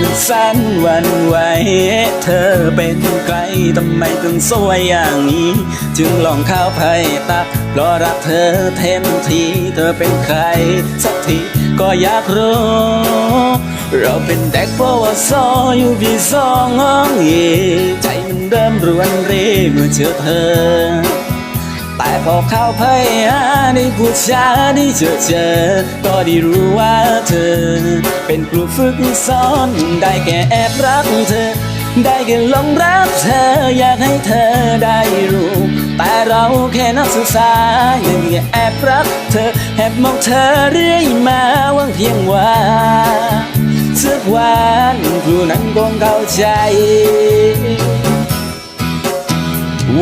มันสั่นวันไหวเธอเป็นใครทำไมถึงสวยอย่างนี้ จึงลองเข้าไปตักราะรักเธอเต็มทีเธอเป็นใคร สักทีก็อยากรู้เราเป็นเด็กปวสอยู่ปีสองห้องเอใจมันเริ่มรวนเรเมื่อเจอเธอ แต่พอเข้าไปหาในผู้ชายที่เจอเจอ ก็ได้รู้ว่าเธอ เป็นครูฝึกสอนได้แค่แอบรักเธอ ได้แค่หลงรักเธออยากให้เธอได้รู้ แต่เราแค่นักศึกษายังแอบรักเธอแอบมองเธอเรื่อยมาหวังเพียงว่าสักวันครูนั้นคงเข้าใจ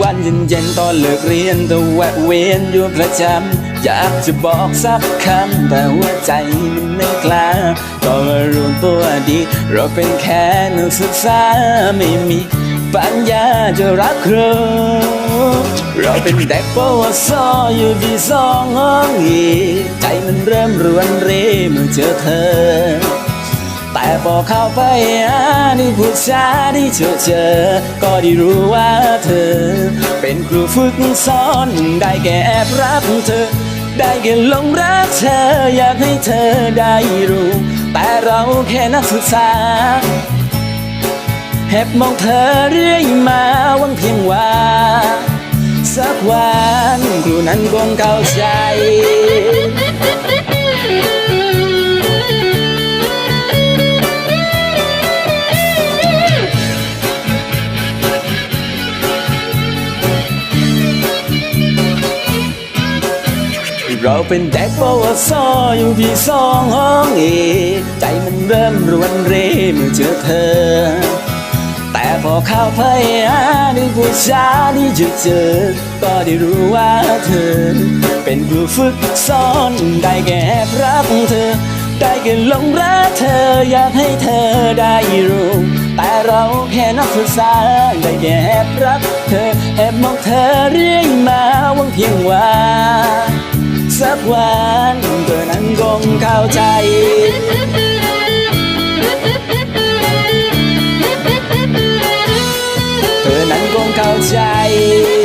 วันเย็นๆตอนเลิกเรียนต้องแวะเวียนอยู่ประจำอยากจะบอกสักคำแต่หัวใจมันไม่กล้าก็มารู้ตัวดี เราเป็นแค่นักศึกษาไม่มีปัญญาจะรักใครเราเป็นเด็กปวสอยู่ปีสองห้องอีใจมันเริ่มรวนเรเมื่อเจอเธอ แต่พอเข้าไปหาในผู้ชายที่เจอเจอ ก็ได้รู้ว่าเธอ เป็นครูฝึกสอนได้แค่แอบรักเธอ ได้แค่หลงรักเธอ อยากให้เธอได้รู้ แต่เราแค่นักศึกษาแอบมองเธอเรื่อยมาหวังเพียงว่า สักวันครูนั้นคงเข้าใจ เราเป็นเด็กปวสอยู่ที่สองห้องเอใจมันเริ่มรวนเรเมื่อเจอเธอ แต่พอเข้าไปหาในผู้ชายที่จอเจอ ก็ได้รู้ว่าเธอ เป็นครูฝึกสอนได้แค่แอบรักเธอ ได้แค่หลงรักเธออยากให้เธอได้รู้แต่เราแค่นักศึกษาได้แค่แอบรักเธอแอบมองเธอเรื่อยมาหวังเพียงว่า 高加一